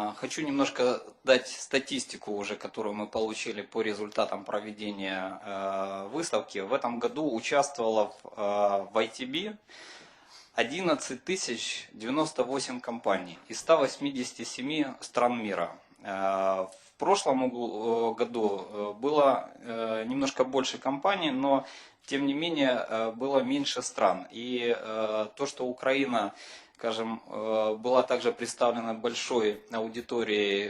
А, Хочу немножко дать статистику уже, которую мы получили по результатам проведения э, выставки. В этом году участвовало в, э, ITB 11 тысяч 98 компаний из 187 стран мира. Э, В прошлом году было немножко больше компаний, но тем не менее э, было меньше стран. И э, то, что Украина скажем, э, была также представлена большой аудиторией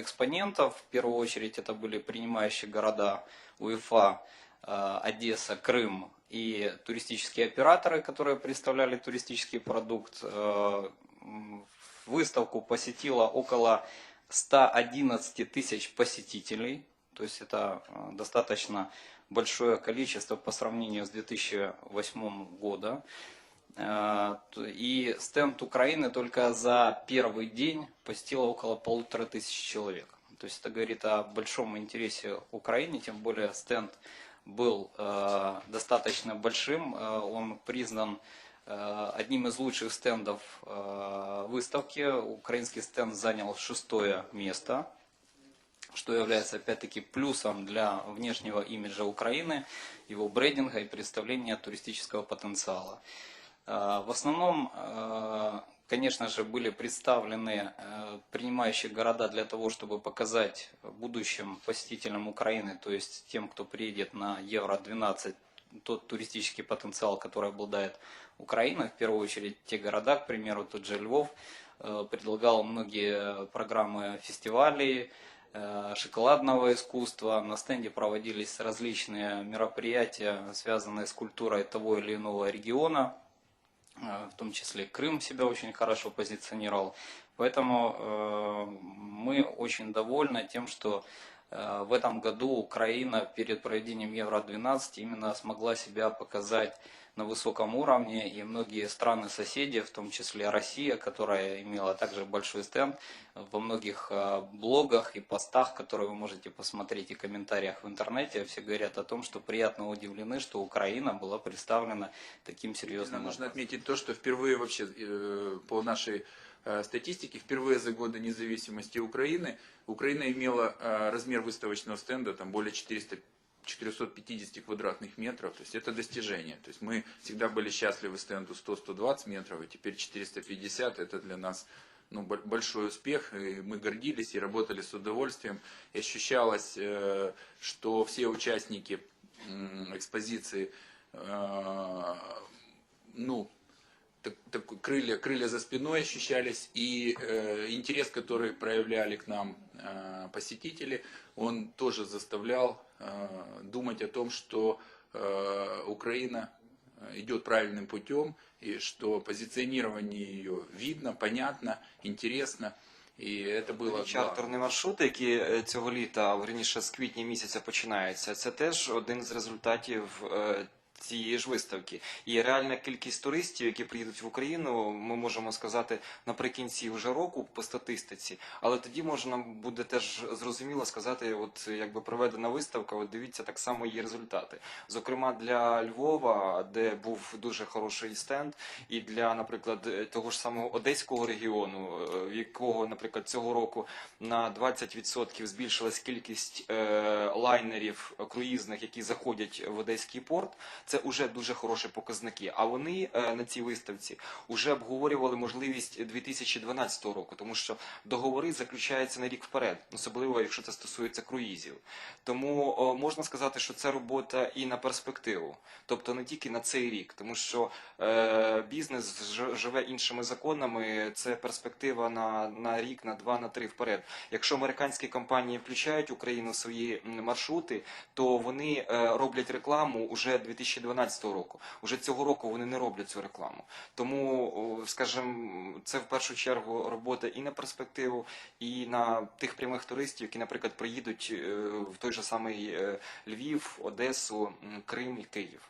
экспонентов. В первую очередь это были принимающие города УЕФА, Одесса, Крым и туристические операторы, которые представляли туристический продукт. Выставку посетило около 111 тысяч посетителей, то есть это э, достаточно большое количество по сравнению с 2008 годом. Э, т- И стенд Украины только за первый день посетило около полутора тысяч человек. То есть это говорит о большом интересе Украине, тем более стенд был э, достаточно большим. Он признан э, одним из лучших стендов э, выставки. Украинский стенд занял шестое место что является опять-таки плюсом для внешнего имиджа Украины, его брендинга и представления туристического потенциала. Э, В основном, э, конечно же, были представлены э, принимающие города для того, чтобы показать будущим посетителям Украины, то есть тем, кто приедет на Евро-12, тот туристический потенциал, который обладает Украина, в первую очередь те города, к примеру, тот же Львов, предлагал многие программы фестивалей, шоколадного искусства. На стенде проводились различные мероприятия, связанные с культурой того или иного региона. Э, В том числе Крым себя очень хорошо позиционировал. Поэтому э, мы очень довольны тем, что э, в этом году Украина перед проведением Евро-12 именно смогла себя показать на высоком уровне, и многие страны-соседи, в том числе Россия, которая имела также большой стенд, во многих э, блогах и постах, которые вы можете посмотреть и комментариях в интернете, все говорят о том, что приятно удивлены, что Украина была представлена таким серьезным Нужно отметить то, что впервые вообще э, по нашей э, статистике, впервые за годы независимости Украины, Украина имела э, размер выставочного стенда там более 400 450 квадратных метров, то есть это достижение. То есть мы всегда были счастливы стенду 100-120 метров, и теперь 450, это для нас ну, бо- большой успех, и мы гордились и работали с удовольствием. И ощущалось, э, что все участники экспозиции э, ну, так, так- крылья, крылья за спиной ощущались, и э, интерес, который проявляли к нам э, посетители, он тоже заставлял э, думать о том, что э, Украина идет правильным путем, и что позиционирование ее видно, понятно, интересно, и это было главное. Чартерні маршрути, які е, цього літа, верніше з квітня місяця починаються, це теж один з результатів е, цієї ж виставки. І реальна кількість туристів, які приїдуть в Україну, ми можемо сказати наприкінці вже року по статистиці, але тоді можна буде теж зрозуміло сказати, от якби проведена виставка, от дивіться так само її результати. Зокрема, для Львова, де був дуже хороший стенд, і для, наприклад, е, того ж самого одеського регіону, е, в якого, наприклад, цього року на 20% збільшилась кількість е, лайнерів круїзних, які заходять в одеський порт. Це вже дуже хороші показники. А вони е, на цій виставці вже обговорювали можливість 2012 року, тому що договори заключаються на рік вперед, особливо якщо це стосується круїзів. Тому можна сказати, що це робота і на перспективу, тобто не тільки на цей рік, тому що е, бізнес живе іншими законами. Це перспектива на, на рік, на два, на три вперед. Якщо американські компанії включають Україну в свої маршрути, то вони е, роблять рекламу уже 2012 року. Уже цього року вони не роблять цю рекламу. Тому, скажімо, це в першу чергу робота і на перспективу, і на тих прямих туристів, які, наприклад, приїдуть е, в той же самий е, Львів, Одесу, Крим і Київ.